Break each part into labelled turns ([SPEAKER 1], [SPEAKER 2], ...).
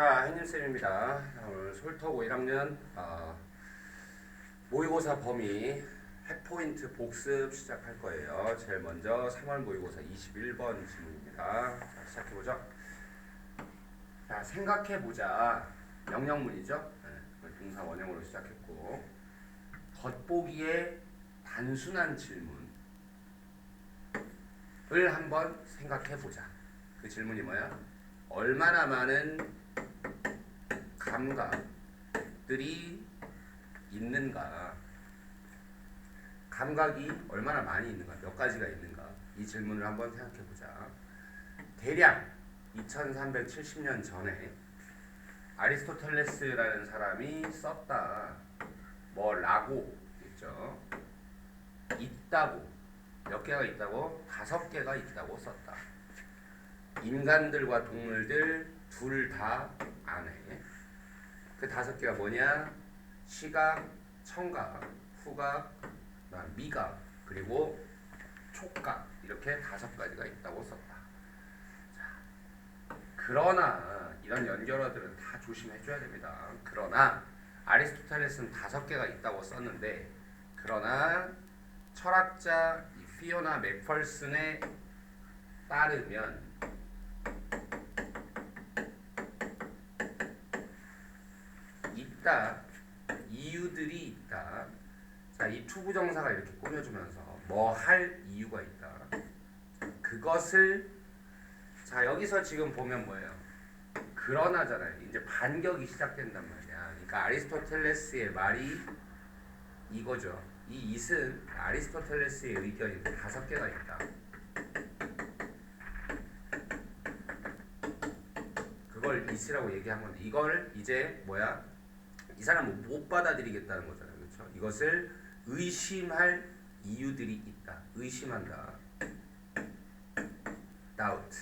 [SPEAKER 1] 자, hen님쌤입니다. 오늘 솔터고 1학년 어, 모의고사 범위 핵포인트 복습 시작할 거예요. 제일 먼저 3월 모의고사 21번 질문입니다. 자, 시작해보죠. 자, 생각해보자. 명령문이죠. 네, 동사 원형으로 시작했고 겉보기에 단순한 질문을 한번 생각해보자. 그 질문이 뭐야? 얼마나 많은 감각들이 있는가? 감각이 얼마나 많이 있는가? 몇 가지가 있는가? 이 질문을 한번 생각해 보자. 대략 2370년 전에 아리스토텔레스라는 사람이 썼다. 뭐라고 있죠? 있다고 몇 개가 있다고? 다섯 개가 있다고 썼다. 인간들과 동물들 둘 다 안에 그 다섯 개가 뭐냐? 시각, 청각, 후각, 미각, 그리고 촉각 이렇게 다섯 가지가 있다고 썼다. 자, 그러나 이런 연결어들은 다 조심해줘야 됩니다. 그러나 아리스토텔레스는 다섯 개가 있다고 썼는데 그러나 철학자 이 피오나 맥펄슨에 따르면 있다 이유들이 있다. 자 이 투부정사가 이렇게 꾸며주면서 뭐 할 이유가 있다. 그것을 자 여기서 지금 보면 뭐예요? 그러나잖아요. 이제 반격이 시작된단 말이야. 그러니까 아리스토텔레스의 말이 이거죠. 이 it은 아리스토텔레스의 의견이 다섯 개가 있다. 그걸 it이라고 얘기한 건데 이걸 이제 뭐야 이 사람은 못 받아들이겠다는 거잖아요. 그렇죠? 이것을 의심할 이유들이 있다. 의심한다. doubt.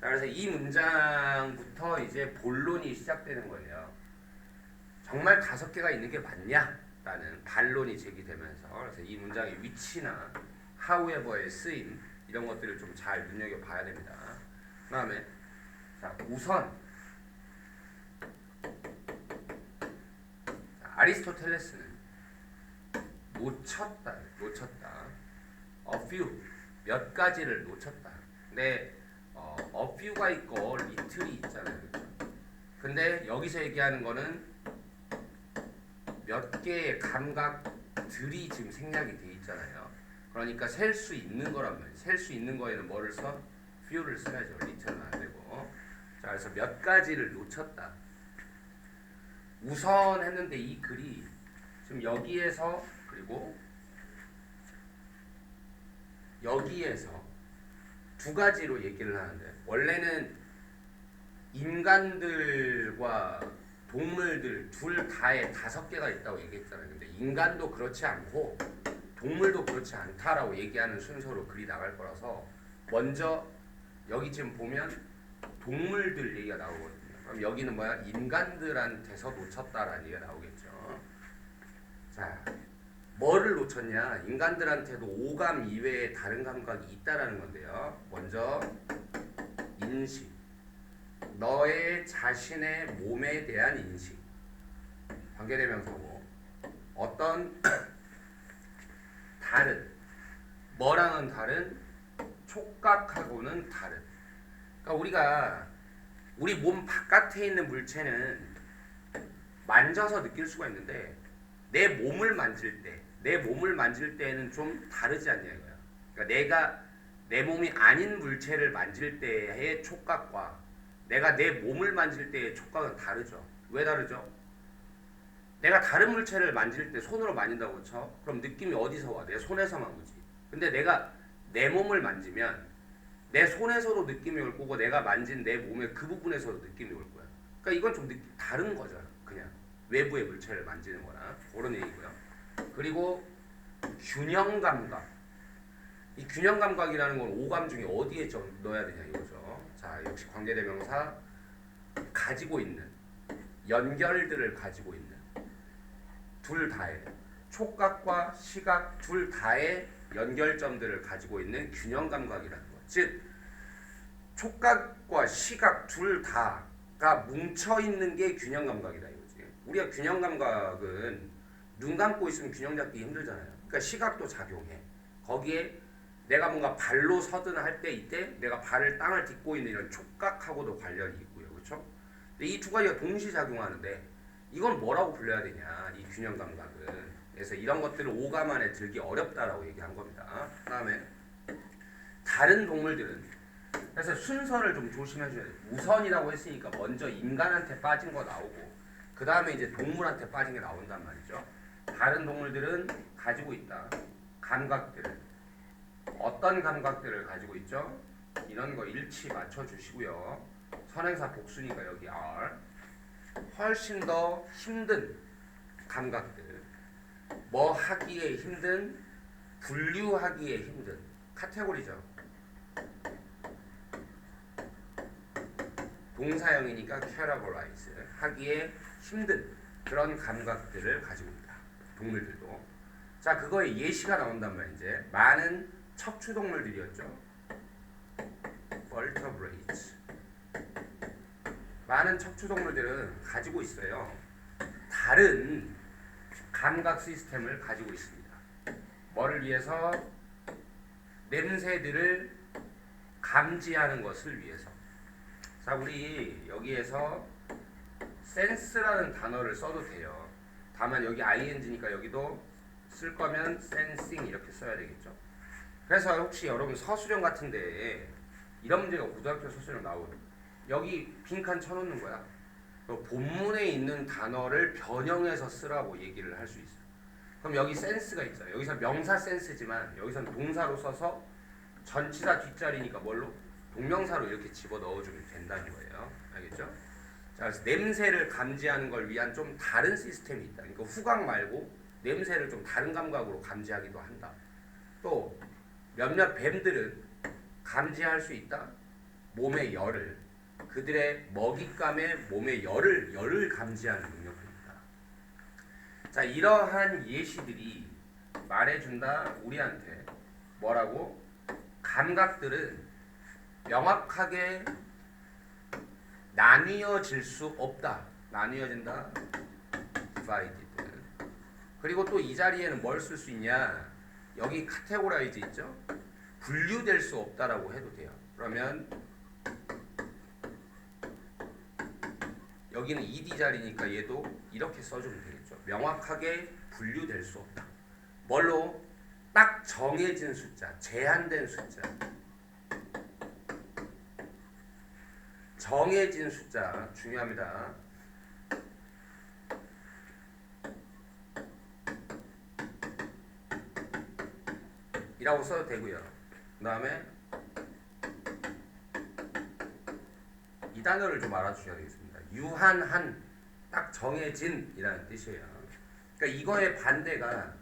[SPEAKER 1] 자, 그래서 이 문장부터 이제 본론이 시작되는 거예요. 정말 다섯 개가 있는 게 맞냐? 라는 반론이 제기되면서 그래서 이 문장의 위치나 however의 쓰임 이런 것들을 좀 잘 눈여겨봐야 됩니다. 그 다음에 자 우선 아리스토텔레스는 놓쳤다, 놓쳤다. A few 몇 가지를 놓쳤다. 근데 어, a few가 있고 little이 있잖아요, 그렇죠? 근데 여기서 얘기하는 거는 몇 개의 감각들이 지금 생략이 돼 있잖아요. 그러니까 셀 수 있는 거란 말이에요. 셀 수 있는 거에는 뭐를 써? few를 써야죠. little는 안 되고. 자, 그래서 몇 가지를 놓쳤다. 우선 했는데 이 글이 지금 여기에서 그리고 여기에서 두 가지로 얘기를 하는데 원래는 인간들과 동물들 둘 다에 다섯 개가 있다고 얘기했잖아요. 근데 인간도 그렇지 않고 동물도 그렇지 않다라고 얘기하는 순서로 글이 나갈 거라서 먼저 여기 지금 보면 동물들 얘기가 나오거든요. 그럼 여기는 뭐야? 인간들한테서 놓쳤다라는 얘기가 나오겠죠. 자, 뭐를 놓쳤냐? 인간들한테도 오감 이외에 다른 감각이 있다라는 건데요. 먼저 인식. 너의 자신의 몸에 대한 인식. 관계대명사고 어떤 다른 뭐랑은 다른 촉각하고는 다른. 그러니까 우리가 우리 몸 바깥에 있는 물체는 만져서 느낄 수가 있는데 내 몸을 만질 때, 내 몸을 만질 때는 좀 다르지 않냐 이거야. 그러니까 내가 내 몸이 아닌 물체를 만질 때의 촉각과 내가 내 몸을 만질 때의 촉각은 다르죠. 왜 다르죠? 내가 다른 물체를 만질 때 손으로 만진다고 쳐. 그럼 느낌이 어디서 와? 내 손에서만 오지. 근데 내가 내 몸을 만지면 내 손에서도 느낌이 올 거고 내가 만진 내 몸의 그 부분에서도 느낌이 올 거야. 그러니까 이건 좀 느낌 다른 거잖아. 그냥 외부의 물체를 만지는 거나 그런 얘기고요. 그리고 균형 감각. 이 균형 감각이라는 건 오감 중에 어디에 좀 넣어야 되냐 이거죠. 자, 역시 관계대명사 가지고 있는 연결들을 가지고 있는 둘 다의 촉각과 시각 둘 다의 연결점들을 가지고 있는 균형 감각이라는 것. 즉 촉각과 시각 둘다 그러니까 뭉쳐 있는 게 균형 감각이다 이거지. 우리가 균형 감각은 눈 감고 있으면 균형 잡기 힘들잖아요. 그러니까 시각도 작용해. 거기에 내가 뭔가 발로 서든 할 때 이때 내가 발을 땅을 딛고 있는 이런 촉각하고도 관련이 있고요. 그렇죠? 이 두 가지가 동시 작용하는데 이건 뭐라고 불러야 되냐? 이 균형 감각은. 그래서 이런 것들을 오감 안에 들기 어렵다라고 얘기한 겁니다. 그다음에 다른 동물들은 그래서 순서를 좀 조심해 줘야 돼요. 우선이라고 했으니까 먼저 인간한테 빠진 거 나오고 그 다음에 이제 동물한테 빠진 게 나온단 말이죠. 다른 동물들은 가지고 있다. 감각들을 어떤 감각들을 가지고 있죠? 이런 거 일치 맞춰 주시고요. 선행사 복수니까 여기 R 훨씬 더 힘든 감각들 뭐 하기에 힘든 분류하기에 힘든 카테고리죠. 동사형이니까 categorize 하기에 힘든 그런 감각들을 가지고 있다. 동물들도. 자, 그거에 예시가 나온단 말이야, 이제. 많은 척추 동물들이었죠. vertebrates. 많은 척추 동물들은 가지고 있어요. 다른 감각 시스템을 가지고 있습니다. 뭐를 위해서? 냄새들을 감지하는 것을 위해서. 자, 우리 여기에서 센스라는 단어를 써도 돼요. 다만 여기 ing니까 여기도 쓸 거면 sensing 이렇게 써야 되겠죠. 그래서 혹시 여러분 서술형 같은데 이런 문제가 고등학교 서술형 나오고 여기 빈칸 쳐놓는 거야. 그 본문에 있는 단어를 변형해서 쓰라고 얘기를 할 수 있어. 그럼 여기 센스가 있잖아요. 여기서 명사 센스지만 여기서는 동사로 써서 전치사 뒷자리니까 뭘로? 동명사로 이렇게 집어 넣어주면 된다는 거예요. 알겠죠? 자, 그래서 냄새를 감지하는 걸 위한 좀 다른 시스템이 있다. 그러니까 후각 말고 냄새를 좀 다른 감각으로 감지하기도 한다. 또 몇몇 뱀들은 감지할 수 있다. 몸의 열을 그들의 먹잇감의 몸의 열을 열을 감지하는. 자, 이러한 예시들이 말해준다 우리한테 뭐라고 감각들은 명확하게 나뉘어질 수 없다. 나뉘어진다. divided. 그리고 또 이 자리에는 뭘 쓸 수 있냐? 여기 카테고라이즈 있죠? 분류될 수 없다라고 해도 돼요. 그러면 여기는 ed 자리니까 얘도 이렇게 써주면 되겠죠. 명확하게 분류될 수 없다. 뭘로? 딱 정해진 숫자, 제한된 숫자. 정해진 숫자 중요합니다. 이라고 써도 되고요. 그 다음에 이 단어를 좀 알아주셔야 되겠습니다. 유한한 딱 정해진이라는 뜻이에요. 그러니까 이거의 반대가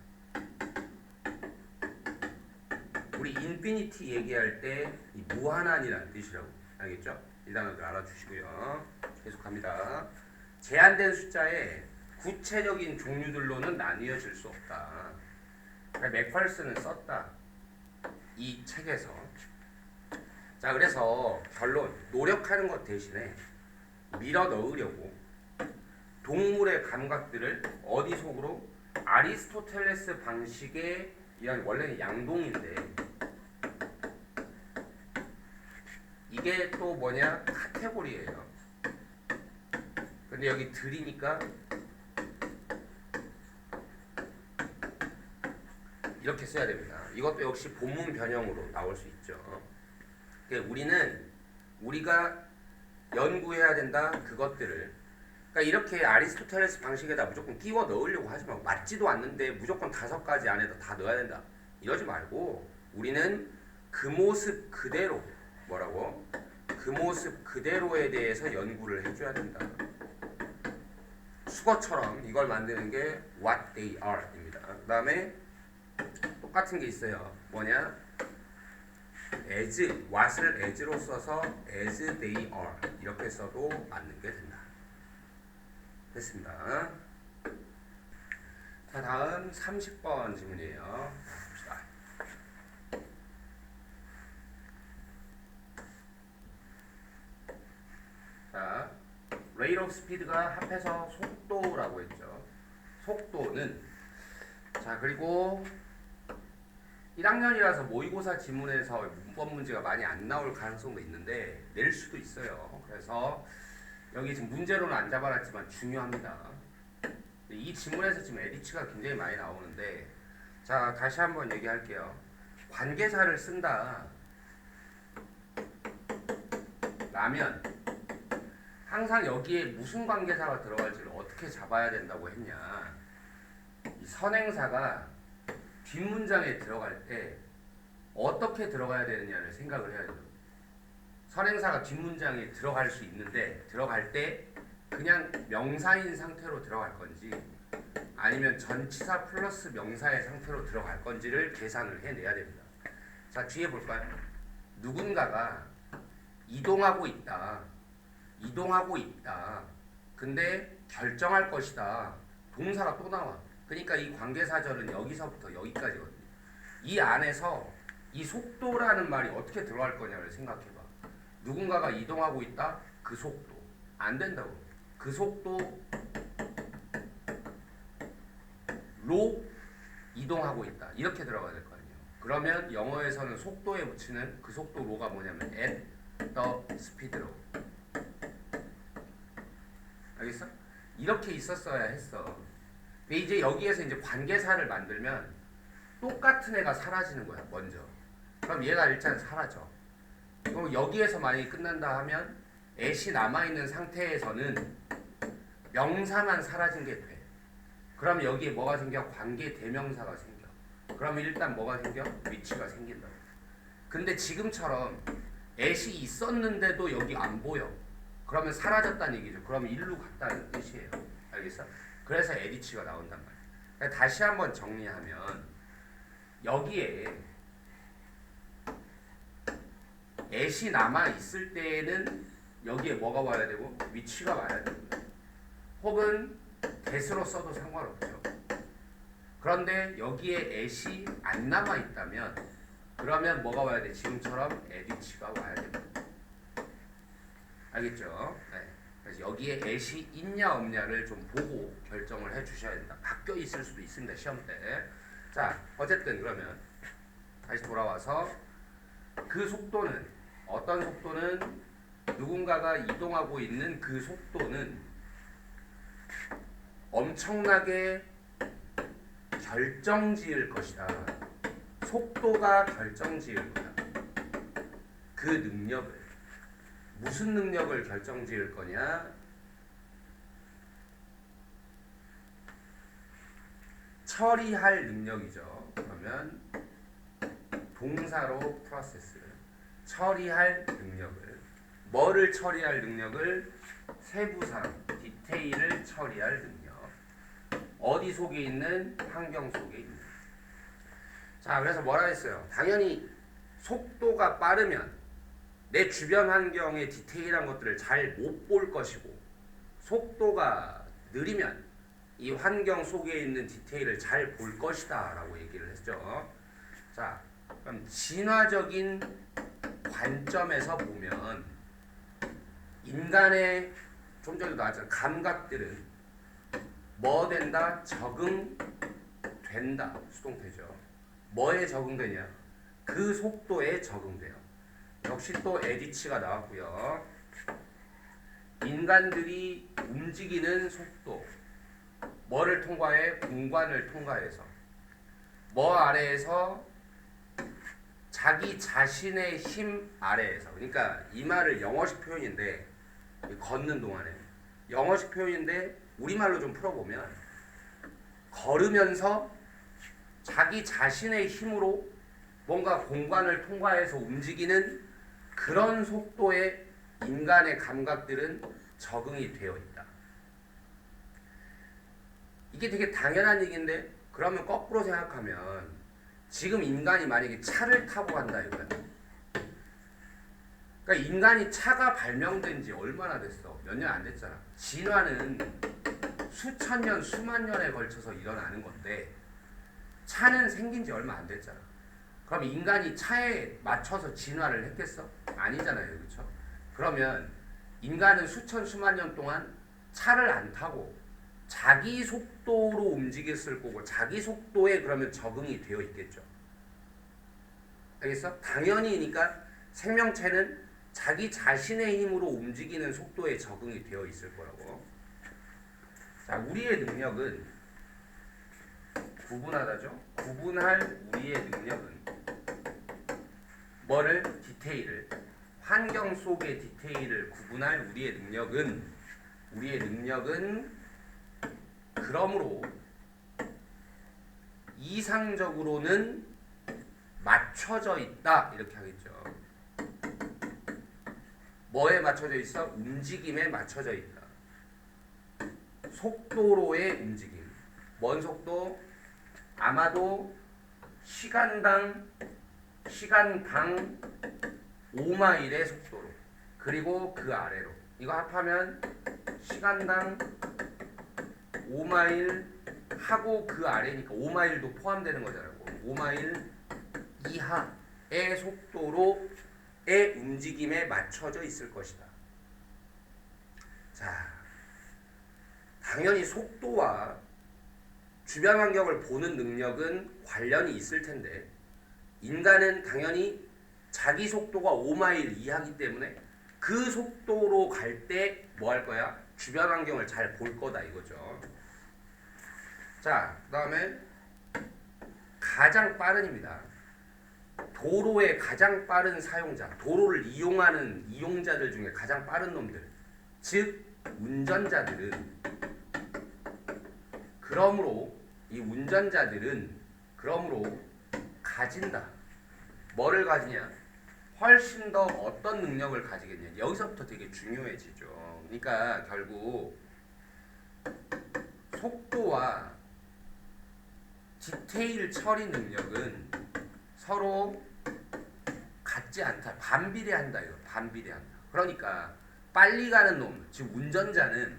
[SPEAKER 1] 우리 인피니티 얘기할 때이 무한한이라는 뜻이라고 알겠죠? 이 단어들 알아주시고요. 계속합니다. 제한된 숫자의 구체적인 종류들로는 나뉘어질 수 없다. 그러니까 맥펄슨은 썼다. 이 책에서. 자, 그래서 결론 노력하는 것 대신에 밀어 넣으려고 동물의 감각들을 어디 속으로 아리스토텔레스 방식의 이런 원래는 양동인데 이게 또 뭐냐 카테고리예요. 근데 여기 들이니까 이렇게 써야 됩니다. 이것도 역시 본문 변형으로 나올 수 있죠. 그러니까 우리는 우리가 연구해야 된다 그것들을 그러니까 이렇게 아리스토텔레스 방식에다 무조건 끼워 넣으려고 하지 말고 맞지도 않는데 무조건 다섯 가지 안에다 다 넣어야 된다 이러지 말고 우리는 그 모습 그대로 뭐라고 그 모습 그대로에 대해서 연구를 해줘야 된다. 수거처럼 이걸 만드는 게 what they are입니다. 그 다음에 똑같은 게 있어요. 뭐냐? as, what을 as로 써서 as they are 이렇게 써도 맞는 게 된다. 됐습니다. 자, 다음 30번 질문이에요. 봅시다. 자, rate of speed가 합해서 속도라고 했죠. 속도는 자 그리고 1학년이라서 모의고사 지문에서 문법 문제가 많이 안 나올 가능성도 있는데 낼 수도 있어요. 그래서 여기 지금 문제로는 안 잡아놨지만 중요합니다. 이 지문에서 지금 에디치가 굉장히 많이 나오는데 자 다시 한번 얘기할게요. 관계사를 쓴다. 라면 항상 여기에 무슨 관계사가 들어갈지를 어떻게 잡아야 된다고 했냐. 이 선행사가 뒷문장에 들어갈 때 어떻게 들어가야 되느냐를 생각을 해야 돼요. 선행사가 뒷문장에 들어갈 수 있는데 들어갈 때 그냥 명사인 상태로 들어갈 건지 아니면 전치사 플러스 명사의 상태로 들어갈 건지를 계산을 해내야 됩니다. 자 뒤에 볼까요? 누군가가 이동하고 있다. 이동하고 있다. 근데 결정할 것이다. 동사가 또 나와. 그러니까 이 관계사절은 여기서부터 여기까지거든요. 이 안에서 이 속도라는 말이 어떻게 들어갈 거냐를 생각해봐. 누군가가 이동하고 있다. 그 속도. 안 된다고. 그 속도로 이동하고 있다. 이렇게 들어가야 될 거 아니에요. 그러면 영어에서는 속도에 붙이는 그 속도로가 뭐냐면 at the speed로. 알겠어? 이렇게 있었어야 했어. 근데 이제 여기에서 이제 관계사를 만들면 똑같은 애가 사라지는 거야, 먼저. 그럼 얘가 일단 사라져. 그럼 여기에서 만약에 끝난다 하면 애시 남아있는 상태에서는 명사만 사라진 게 돼. 그럼 여기에 뭐가 생겨? 관계 대명사가 생겨. 그러면 일단 뭐가 생겨? 위치가 생긴다고. 근데 지금처럼 애시 있었는데도 여기 안 보여. 그러면 사라졌다는 얘기죠. 그러면 일로 갔다는 뜻이에요. 알겠어? 그래서 에디치가 나온단 말이야. 그러니까 다시 한번 정리하면 여기에 애시 남아 있을 때에는 여기에 뭐가 와야 되고 위치가 와야 됩니다. 혹은 대수로 써도 상관없죠. 그런데 여기에 애시 안 남아 있다면 그러면 뭐가 와야 돼? 지금처럼 에디치가 와야 됩니다. 알겠죠? 네. 그래서 여기에 애시 있냐 없냐를 좀 보고 결정을 해 주셔야 된다. 바뀌어 있을 수도 있습니다. 시험 때. 자, 어쨌든 그러면 다시 돌아와서 그 속도는 어떤 속도는 누군가가 이동하고 있는 그 속도는 엄청나게 결정지을 것이다. 속도가 결정지을 거다. 그 능력을 무슨 능력을 결정지을 거냐? 처리할 능력이죠. 그러면 동사로 프로세스 처리할 능력을 뭐를 처리할 능력을? 세부상 디테일을 처리할 능력. 어디 속에 있는? 환경 속에 있는. 자 그래서 뭐라 했어요? 당연히 속도가 빠르면 내 주변 환경의 디테일한 것들을 잘 못 볼 것이고 속도가 느리면 이 환경 속에 있는 디테일을 잘 볼 것이다 라고 얘기를 했죠. 자 그럼 진화적인 관점에서 보면 인간의 좀 전에도 나왔잖아 감각들은 뭐 된다? 적응된다. 수동태죠. 뭐에 적응되냐? 그 속도에 적응돼요. 역시 또 에디치가 나왔고요. 인간들이 움직이는 속도 뭐를 통과해? 공간을 통과해서 뭐 아래에서 자기 자신의 힘 아래에서 그러니까 이 말을 영어식 표현인데 걷는 동안에 영어식 표현인데 우리말로 좀 풀어보면 걸으면서 자기 자신의 힘으로 뭔가 공간을 통과해서 움직이는 그런 속도의 인간의 감각들은 적응이 되어 있다. 이게 되게 당연한 얘기인데 그러면 거꾸로 생각하면 지금 인간이 만약에 차를 타고 간다 이거야. 그러니까 인간이 차가 발명된 지 얼마나 됐어? 몇 년 안 됐잖아. 진화는 수천 년, 수만 년에 걸쳐서 일어나는 건데 차는 생긴 지 얼마 안 됐잖아. 그럼 인간이 차에 맞춰서 진화를 했겠어? 아니잖아요. 그렇죠? 그러면 인간은 수천 수만 년 동안 차를 안 타고 자기 속도로 움직였을 거고 자기 속도에 그러면 적응이 되어 있겠죠. 알겠어? 당연히니까 생명체는 자기 자신의 힘으로 움직이는 속도에 적응이 되어 있을 거라고. 자, 우리의 능력은 구분하다죠. 구분할 우리의 능력은 뭐를 디테일을 환경 속의 디테일을 구분할 우리의 능력은 우리의 능력은 그러므로 이상적으로는 맞춰져 있다 이렇게 하겠죠. 뭐에 맞춰져 있어? 움직임에 맞춰져 있다. 속도로의 움직임. 뭔 속도? 아마도 시간당 시간당 5마일의 속도로 그리고 그 아래로 이거 합하면 시간당 5마일 하고 그 아래니까 5마일도 포함되는 거잖아요. 5마일 이하의 속도로의 움직임에 맞춰져 있을 것이다. 자, 당연히 속도와 주변 환경을 보는 능력은 관련이 있을 텐데 인간은 당연히 자기 속도가 5마일 이하기 때문에 그 속도로 갈 때 뭐 할 거야? 주변 환경을 잘 볼 거다 이거죠. 자, 그 다음에 가장 빠른입니다. 도로의 가장 빠른 사용자, 도로를 이용하는 이용자들 중에 가장 빠른 놈들, 즉 운전자들은 그러므로 이 운전자들은 그러므로 가진다. 뭐를 가지냐? 훨씬 더 어떤 능력을 가지겠냐? 여기서부터 되게 중요해지죠. 그러니까 결국 속도와 디테일 처리 능력은 서로 같지 않다. 반비례한다. 이거 반비례한다. 그러니까 빨리 가는 놈, 즉 운전자는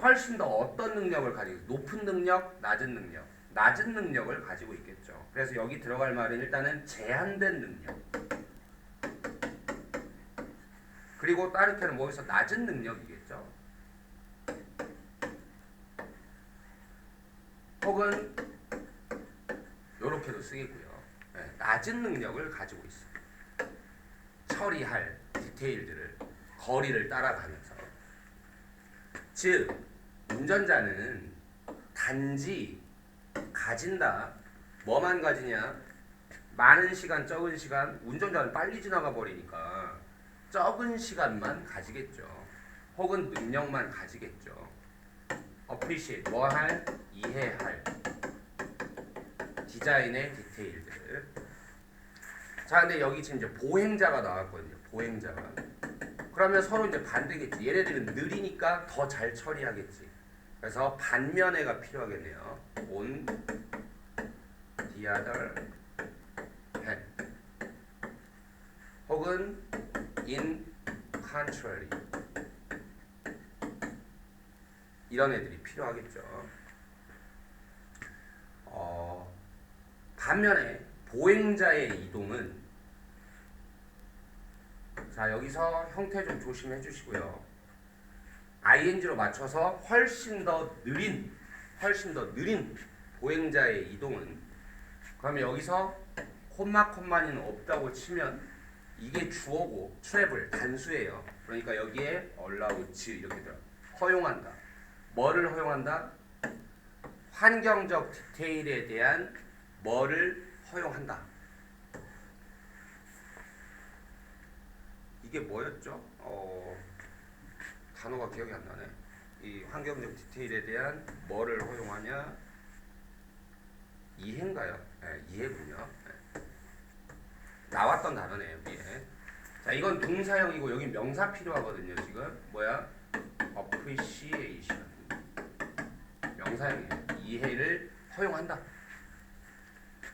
[SPEAKER 1] 훨씬 더 어떤 능력을 가지고 높은 능력, 낮은 능력, 낮은 능력을 가지고 있겠죠. 그래서 여기 들어갈 말은 일단은 제한된 능력. 그리고 따르게는 뭐기서 낮은 능력이겠죠. 혹은 이렇게도 쓰겠고요. 네, 낮은 능력을 가지고 있어. 처리할 디테일들을 거리를 따라가면서. 즉 운전자는 단지 가진다. 뭐만 가지냐? 많은 시간, 적은 시간. 운전자는 빨리 지나가 버리니까 적은 시간만 가지겠죠. 혹은 능력만 가지겠죠. Appreciate 뭐 할? 이해할 디자인의 디테일들. 자, 근데 여기 지금 이제 보행자가 나왔거든요. 보행자가. 그러면 서로 이제 반대겠지. 얘네들은 느리니까 더 잘 처리하겠지. 그래서 반면에가 필요하겠네요. on the other hand. 혹은 in contrary. 이런 애들이 필요하겠죠. 어, 반면에 보행자의 이동은 자 여기서 형태 좀 조심해 주시고요. ing로 맞춰서 훨씬 더 느린 훨씬 더 느린 보행자의 이동은 그러면 여기서 콤마 콤마니는 없다고 치면 이게 주어고 트래블 단수예요. 그러니까 여기에 allows 이렇게 들어 허용한다. 뭐를 허용한다? 환경적 디테일에 대한 뭐를 허용한다. 이게 뭐였죠? 어, 단어가 기억이 안 나네. 이 환경적 디테일에 대한 뭐를 허용하냐? 이해인가요? 네, 이해군요. 네. 나왔던 단어네요, 이해. 자, 이건 동사형이고 여기 명사 필요하거든요, 지금. 뭐야? appreciation. 명사형이에요. 이해를 허용한다.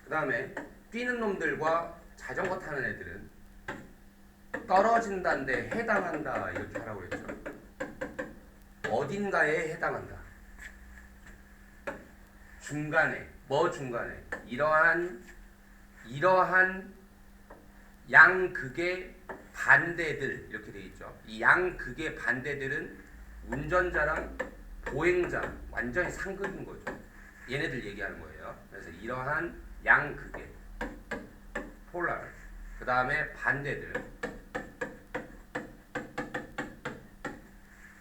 [SPEAKER 1] 그 다음에 뛰는 놈들과 자전거 타는 애들은 떨어진다인데 해당한다 이렇게 하라고 그랬죠. 어딘가에 해당한다. 중간에 뭐 중간에 이러한 이러한 양극에 반대들 이렇게 돼 있죠. 이 양극의 반대들은 운전자랑 보행자 완전히 상극인 거죠. 얘네들 얘기하는 거예요. 그래서 이러한 양극의 폴라 그 다음에 반대들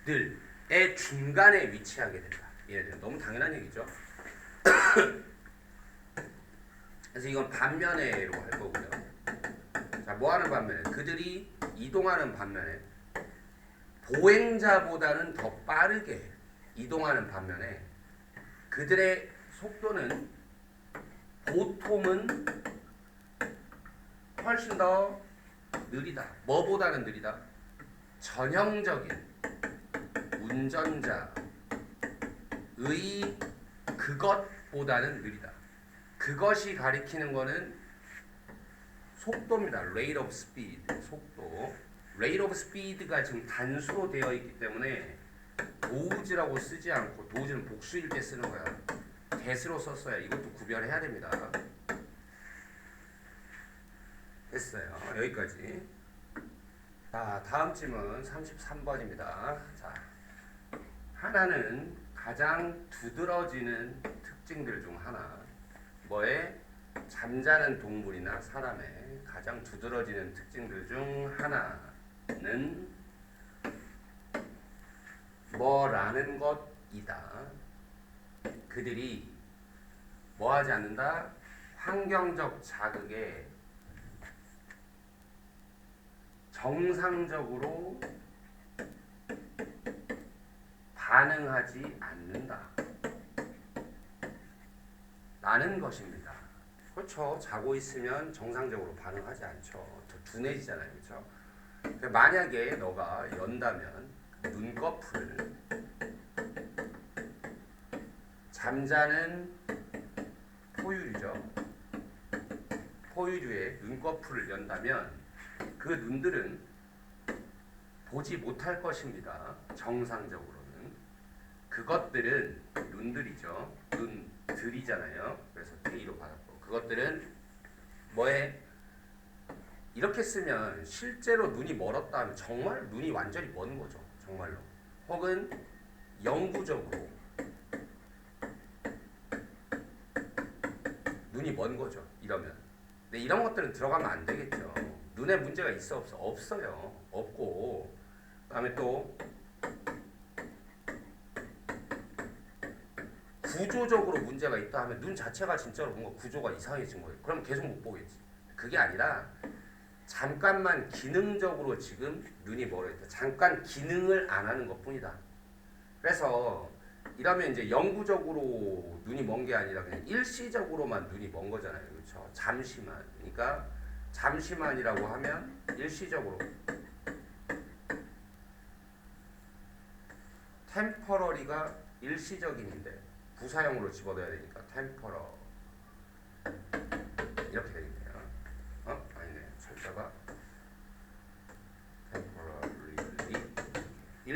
[SPEAKER 1] 들의 중간에 위치하게 된다. 얘네들 너무 당연한 얘기죠. 그래서 이건 반면에로 할 거고요. 자, 뭐 하는 반면에? 그들이 이동하는 반면에 보행자보다는 더 빠르게 이동하는 반면에 그들의 속도는 보통은 훨씬 더 느리다. 뭐보다는 느리다? 전형적인 운전자의 그것보다는 느리다. 그것이 가리키는 거는 속도입니다. rate of speed, 속도. rate of speed가 지금 단수로 되어 있기 때문에 도우즈라고 쓰지 않고 도우즈는 복수일 때 쓰는 거야. 대수로 썼어야 이것도 구별해야 됩니다. 됐어요. 여기까지. 자, 다음 질문 33번입니다. 자, 하나는 가장 두드러지는 특징들 중 하나. 뭐에 잠자는 동물이나 사람의 가장 두드러지는 특징들 중 하나는 뭐라는 것이다. 그들이 뭐 하지 않는다? 환경적 자극에 정상적으로 반응하지 않는다. 라는 것입니다. 그렇죠. 자고 있으면 정상적으로 반응하지 않죠. 더 둔해지잖아요. 그렇죠. 만약에 너가 연다면 눈꺼풀을 잠자는 포유류죠. 포유류의 눈꺼풀을 연다면 그 눈들은 보지 못할 것입니다. 정상적으로는. 그것들은 눈들이죠. 눈들이잖아요. 그래서 D로 받았고 그것들은 뭐에 이렇게 쓰면 실제로 눈이 멀었다 하면 정말 눈이 완전히 먼 거죠. 정말로. 혹은 영구적으로 눈이 먼 거죠. 이러면. 근데 이런 것들은 들어가면 안 되겠죠. 눈에 문제가 있어 없어? 없어요. 없고 그 다음에 또 구조적으로 문제가 있다 하면 눈 자체가 진짜로 뭔가 구조가 이상해진 거예요. 그럼 계속 못 보겠지. 그게 아니라 잠깐만 기능적으로 지금 눈이 멀어 있다. 잠깐 기능을 안 하는 것 뿐이다. 그래서 이러면 이제 영구적으로 눈이 먼 게 아니라 그냥 일시적으로만 눈이 먼 거잖아요. 그렇죠? 잠시만. 그러니까 잠시만이라고 하면 일시적으로 템퍼러리가 일시적인인데 부사형으로 집어넣어야 되니까 템퍼러 이렇게 되겠네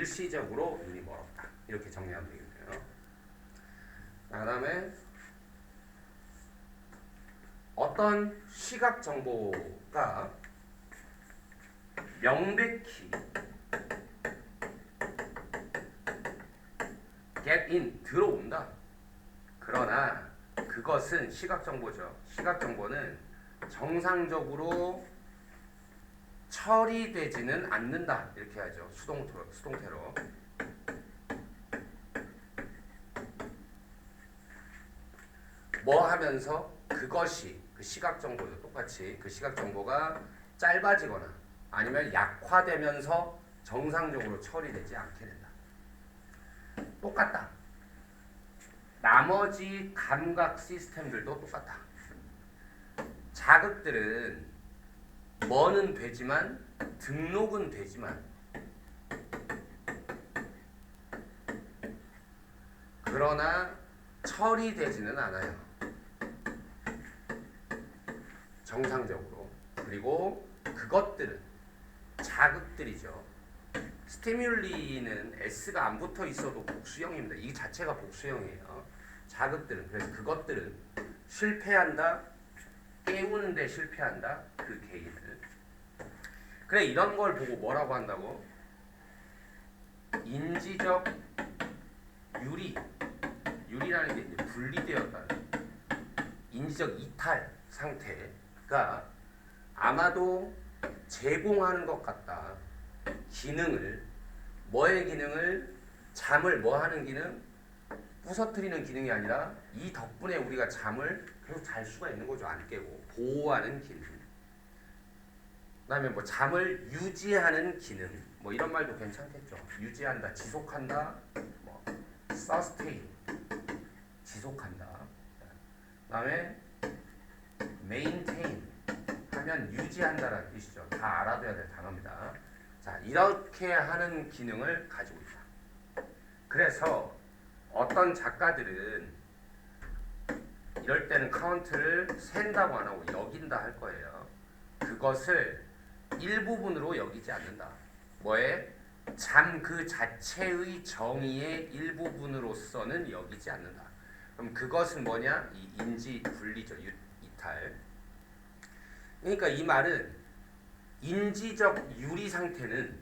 [SPEAKER 1] 일시적으로 눈이 멀었다. 이렇게 정리하면 되겠네요. 자, 그다음에 어떤 시각 정보가 명백히 get in 들어온다. 그러나 그것은 시각 정보죠. 시각 정보는 정상적으로 처리되지는 않는다. 이렇게 하죠. 수동태로 수동태로. 뭐 하면서 그것이 그 시각 정보도 똑같이 그 시각 정보가 짧아지거나 아니면 약화되면서 정상적으로 처리되지 않게 된다. 똑같다. 나머지 감각 시스템들도 똑같다. 자극들은 뭐는 되지만 등록은 되지만 그러나 처리되지는 않아요. 정상적으로. 그리고 그것들은 자극들이죠. 스티뮬리는 S가 안 붙어 있어도 복수형입니다. 이 자체가 복수형이에요. 자극들은 그래서 그것들은 실패한다, 깨우는데 실패한다. 그 개인을. 그래 이런 걸 보고 뭐라고 한다고? 인지적 유리 유리라는 게 이제 분리되었다. 인지적 이탈 상태가 아마도 제공하는 것 같다. 기능을 뭐의 기능을 잠을 뭐 하는 기능? 부서뜨리는 기능이 아니라 이 덕분에 우리가 잠을 계속 잘 수가 있는 거죠. 안 깨고 보호하는 기능. 그다음에 뭐 잠을 유지하는 기능. 뭐 이런 말도 괜찮겠죠. 유지한다, 지속한다, 뭐 sustain 지속한다. 그다음에 maintain 하면 유지한다라는 뜻이죠. 다 알아둬야 될 단어입니다. 자, 이렇게 하는 기능을 가지고 있다. 그래서 어떤 작가들은 이럴 때는 카운트를 센다고 안 하고 여긴다 할 거예요. 그것을 일부분으로 여기지 않는다. 뭐에? 잠 그 자체의 정의의 일부분으로서는 여기지 않는다. 그럼 그것은 뭐냐? 이 인지 분리죠. 유- 이탈. 그러니까 이 말은 인지적 유리 상태는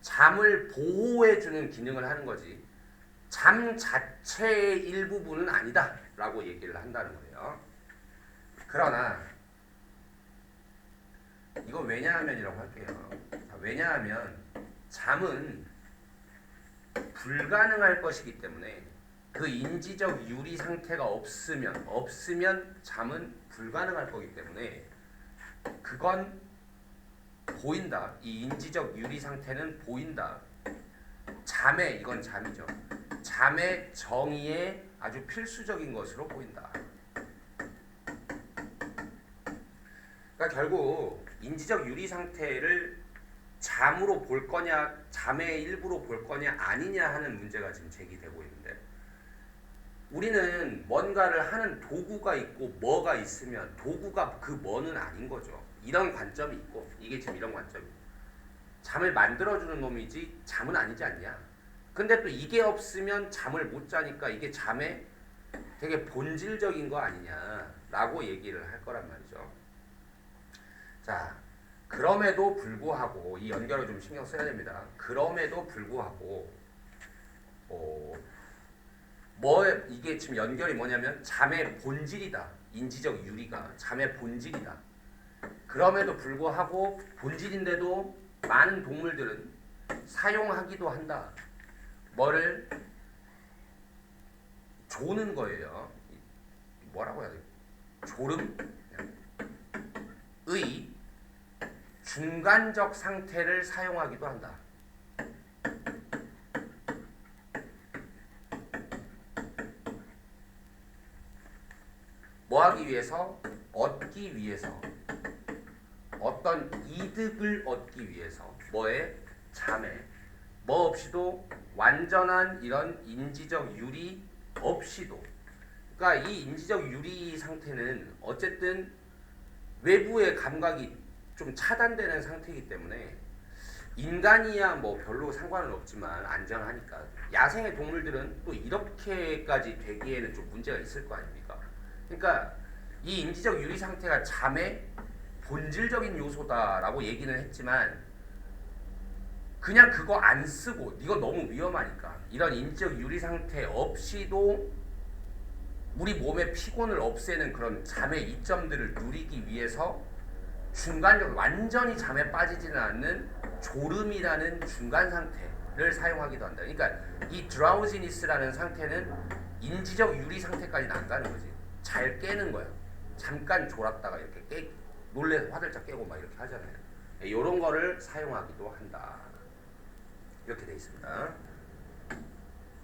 [SPEAKER 1] 잠을 보호해주는 기능을 하는 거지 잠 자체의 일부분은 아니다 라고 얘기를 한다는 거예요. 그러나 이거 왜냐하면이라고 할게요. 자, 왜냐하면 잠은 불가능할 것이기 때문에 그 인지적 유리 상태가 없으면 없으면 잠은 불가능할 거기 때문에 그건 보인다. 이 인지적 유리 상태는 보인다. 잠의 이건 잠이죠. 잠의 정의에 아주 필수적인 것으로 보인다. 그러니까 결국 인지적 유리 상태를 잠으로 볼 거냐, 잠의 일부로 볼 거냐 아니냐 하는 문제가 지금 제기되고 있는데 우리는 뭔가를 하는 도구가 있고 뭐가 있으면 도구가 그 뭐는 아닌 거죠. 이런 관점이 있고 이게 지금 이런 관점이고 잠을 만들어주는 놈이지 잠은 아니지 않냐. 근데 또 이게 없으면 잠을 못 자니까 이게 잠의 되게 본질적인 거 아니냐라고 얘기를 할 거란 말이죠. 자, 그럼에도 불구하고 이 연결을 좀 신경 써야 됩니다. 그럼에도 불구하고 어, 뭐 이게 지금 연결이 뭐냐면 잠의 본질이다. 인지적 유리가 잠의 본질이다. 그럼에도 불구하고 본질인데도 많은 동물들은 사용하기도 한다. 뭐를 조는 거예요. 뭐라고 해야 돼? 졸음? 의 중간적 상태를 사용하기도 한다. 뭐 하기 위해서? 얻기 위해서. 어떤 이득을 얻기 위해서. 뭐에? 잠에. 뭐 없이도 완전한 이런 인지적 유리 없이도. 그러니까 이 인지적 유리 상태는 어쨌든 외부의 감각이 좀 차단되는 상태이기 때문에 인간이야 뭐 별로 상관은 없지만 안전하니까 야생의 동물들은 또 이렇게까지 되기에는 좀 문제가 있을 거 아닙니까? 그러니까 이 인지적 유리 상태가 잠의 본질적인 요소다라고 얘기는 했지만 그냥 그거 안 쓰고 이거 너무 위험하니까 이런 인지적 유리 상태 없이도 우리 몸의 피곤을 없애는 그런 잠의 이점들을 누리기 위해서 중간적 완전히 잠에 빠지지는 않는 졸음이라는 중간 상태를 사용하기도 한다. 그러니까 이 드라우지니스라는 상태는 인지적 유리 상태까지는 안 가는 거지. 잘 깨는 거야. 잠깐 졸았다가 이렇게 깨 놀래 화들짝 깨고 막 이렇게 하잖아요. 이런 거를 사용하기도 한다. 이렇게 돼 있습니다.